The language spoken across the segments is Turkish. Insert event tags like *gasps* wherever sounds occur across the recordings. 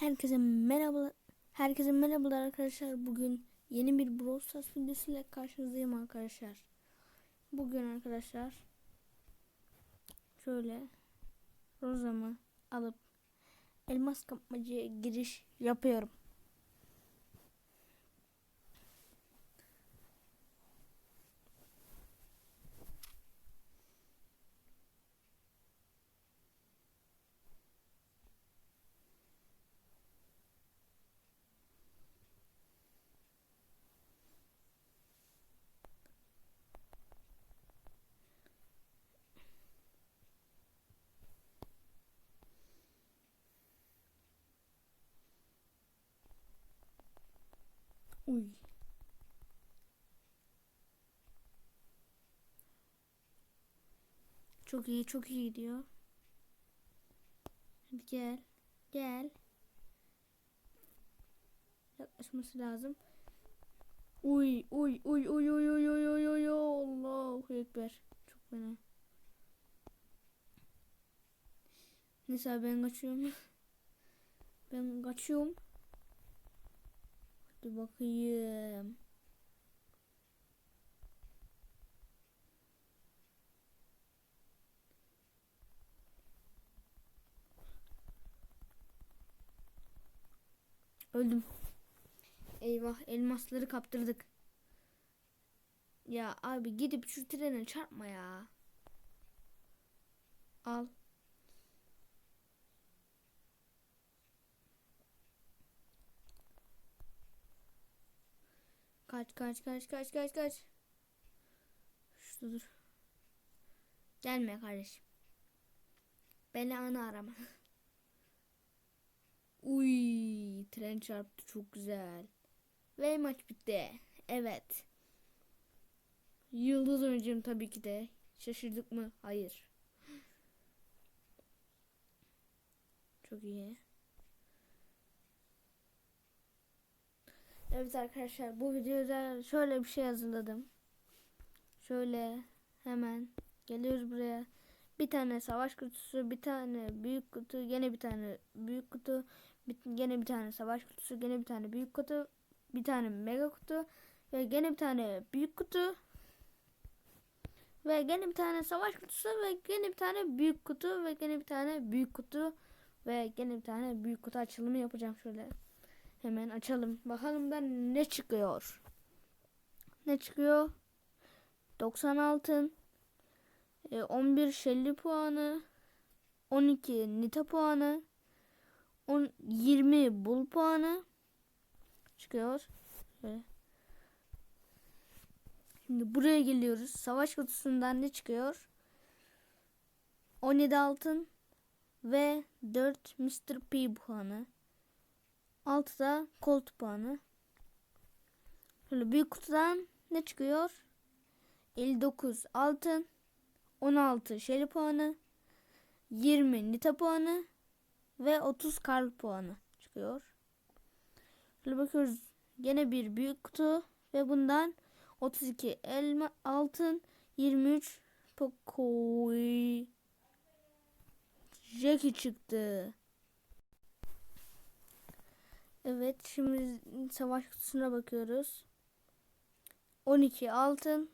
Herkese merhaba. Herkese merhabalar arkadaşlar. Bugün yeni bir Brawl Stars videosuyla karşınızdayım arkadaşlar. Bugün arkadaşlar şöyle rozamı alıp elmas kapmacaya giriş yapıyorum. Uy. Çok iyi, çok iyi gidiyor. Hadi gel. Gel. Yaklaşması lazım. Uy, uy, uy, uy, uy, uy, uy, uy, uy, Allahu Ekber. Çok fena. Neyse ben kaçıyorum. *laughs* ben kaçıyorum. Hadi bakayım. Öldüm. Eyvah elmasları kaptırdık. Ya abi gidip şu trene çarpma ya. Al. Kaç kaç kaç kaç kaç kaç. Şurada dur. Gelme kardeşim. Belanı arama. *laughs* Uy, tren çarptı çok güzel. Ve maç bitti. Evet. Yıldız oyuncum tabii ki de. Şaşırdık mı? Hayır. *gasps* Çok iyi. Evet arkadaşlar bu videoda şöyle bir şey hazırladım. Şöyle hemen geliyoruz buraya. Bir tane savaş kutusu, bir tane büyük kutu, gene bir tane büyük kutu, bir, gene bir tane savaş kutusu, gene bir tane büyük kutu, bir tane mega kutu ve gene bir tane büyük kutu ve gene bir tane savaş kutusu ve gene bir tane büyük kutu ve gene bir tane büyük kutu ve gene bir tane büyük kutu açılımı yapacağım şöyle. Hemen açalım. Bakalım da ne çıkıyor. Ne çıkıyor? 90 altın. e, 11 Shelly puanı. 12 Nita puanı. 10, 20 Bull puanı. Çıkıyor. Şöyle. Şimdi buraya geliyoruz. Savaş kutusundan ne çıkıyor? 17 altın ve 4 Mr. P puanı. 6 da Colt puanı. Şöyle büyük kutudan ne çıkıyor? 59 altın, 16 Shelly puanı, 20 Nita puanı ve 30 Karl puanı çıkıyor. Şöyle bakıyoruz. Gene bir büyük kutu ve bundan 32 elma altın, 23 Pocoy Jackie çıktı. Evet şimdi savaş kutusuna bakıyoruz. 12 altın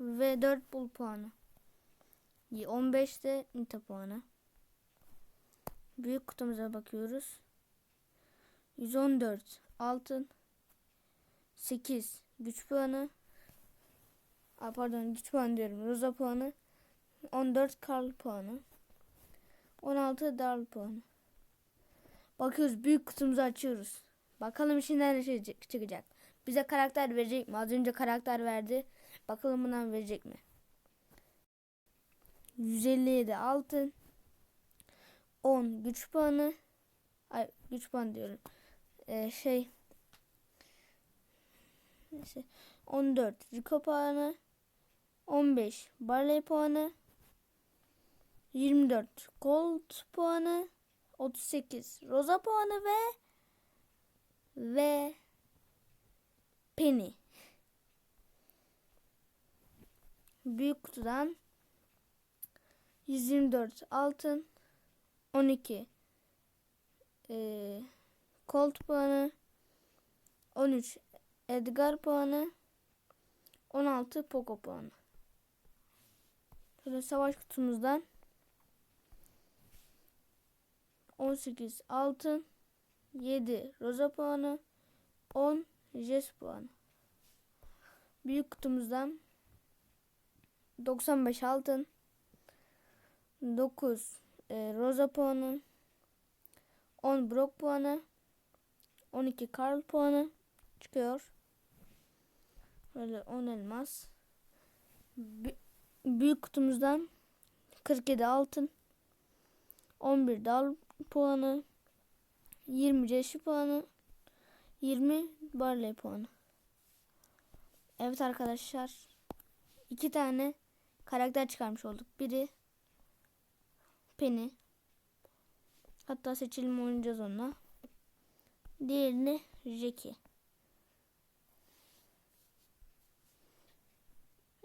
ve 4 bul puanı. 15 de nita puanı. Büyük kutumuza bakıyoruz. 114 altın. 8 güç puanı. Aa, pardon güç puanı diyorum. Roza puanı. 14 Karl puanı. 16 Darl puanı. Bakıyoruz büyük kutumuzu açıyoruz. Bakalım içinden ne çıkacak. Bize karakter verecek mi? Az önce karakter verdi. Bakalım bundan verecek mi? 157 altın. 10 güç puanı. Ay güç puanı diyorum. Ee, şey. Neyse. 14 Rico puanı. 15 Barley puanı. 24 Gold puanı. 38 Rosa puanı ve ve Penny. Büyük kutudan 124 altın 12 e, Colt puanı. 13 Edgar puanı. 16 Poco puanı. Şöyle savaş kutumuzdan 18 altın 7 roza puanı 10 Jes puanı. Büyük kutumuzdan 95 altın 9 e, roza puanı 10 Brock puanı 12 Karl puanı çıkıyor. Böyle 10 elmas. Büyük kutumuzdan 47 altın 11 dal puanı 20 ceşi puanı 20 barley puanı. Evet arkadaşlar. iki tane karakter çıkarmış olduk. Biri Penny. Hatta seçelim oynayacağız onunla. Diğerini Jackie.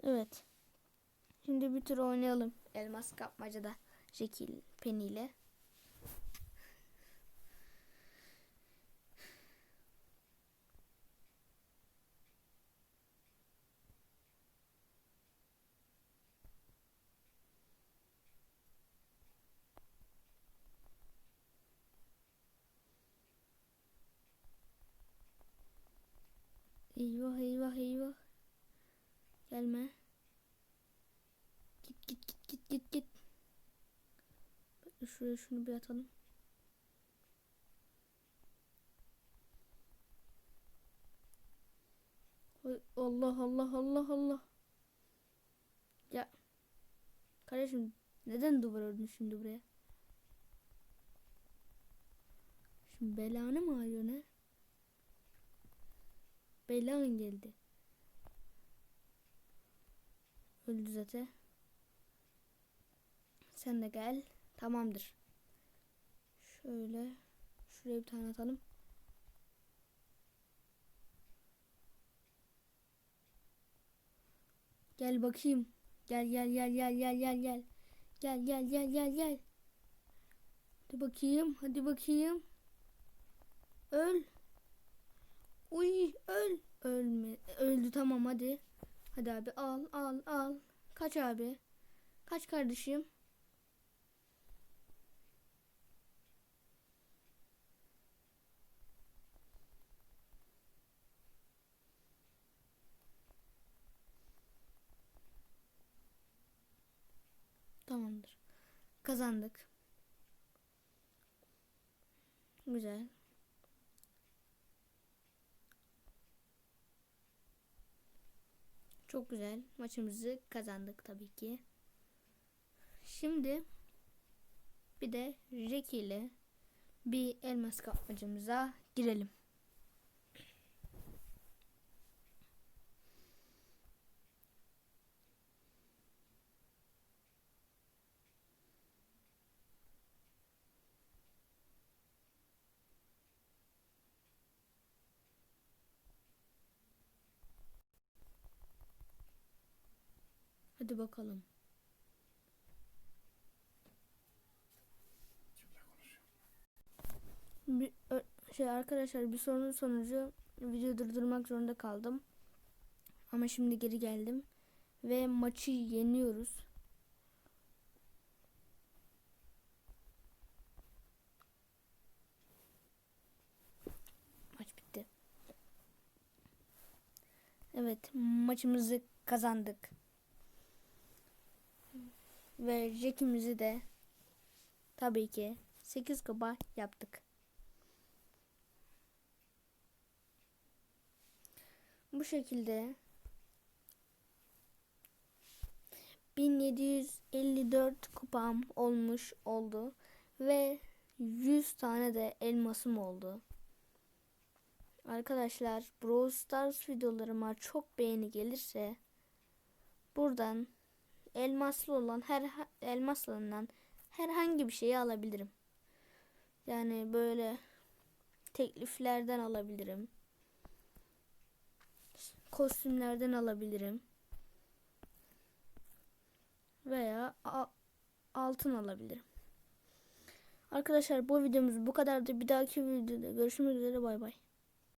Evet. Şimdi bir tur oynayalım. Elmas kapmacada Jackie Penny ile. Eyvah eyvah eyvah. Gelme. Git git git git git git. Şuraya şunu bir atalım. Allah Allah Allah Allah. Ya. Kardeşim neden duvar ördün şimdi buraya? Şimdi belanı mı arıyor ne? Belan geldi. Öldü zaten. Sen de gel. Tamamdır. Şöyle. Şuraya bir tane atalım. Gel bakayım. Gel gel gel gel gel gel gel. Gel gel gel gel gel. Hadi bakayım. Hadi bakayım. Öl. Uy öl. Ölme. Öldü tamam hadi. Hadi abi al al al. Kaç abi. Kaç kardeşim. Tamamdır. Kazandık. Güzel. Çok güzel. Maçımızı kazandık tabii ki. Şimdi bir de Jackie ile bir elmas kapmacamıza girelim. Hadi bakalım. Bir, şey arkadaşlar bir sorunun sonucu video durdurmak zorunda kaldım. Ama şimdi geri geldim ve maçı yeniyoruz. Maç bitti. Evet, maçımızı kazandık. Ve Jack'imizi de tabii ki 8 kupa yaptık. Bu şekilde 1754 kupam olmuş oldu ve 100 tane de elmasım oldu. Arkadaşlar Brawl Stars videolarıma çok beğeni gelirse buradan elmaslı olan her elmaslından herhangi bir şeyi alabilirim. Yani böyle tekliflerden alabilirim. Kostümlerden alabilirim. Veya altın alabilirim. Arkadaşlar bu videomuz bu kadardı. Bir dahaki videoda görüşmek üzere bay bay.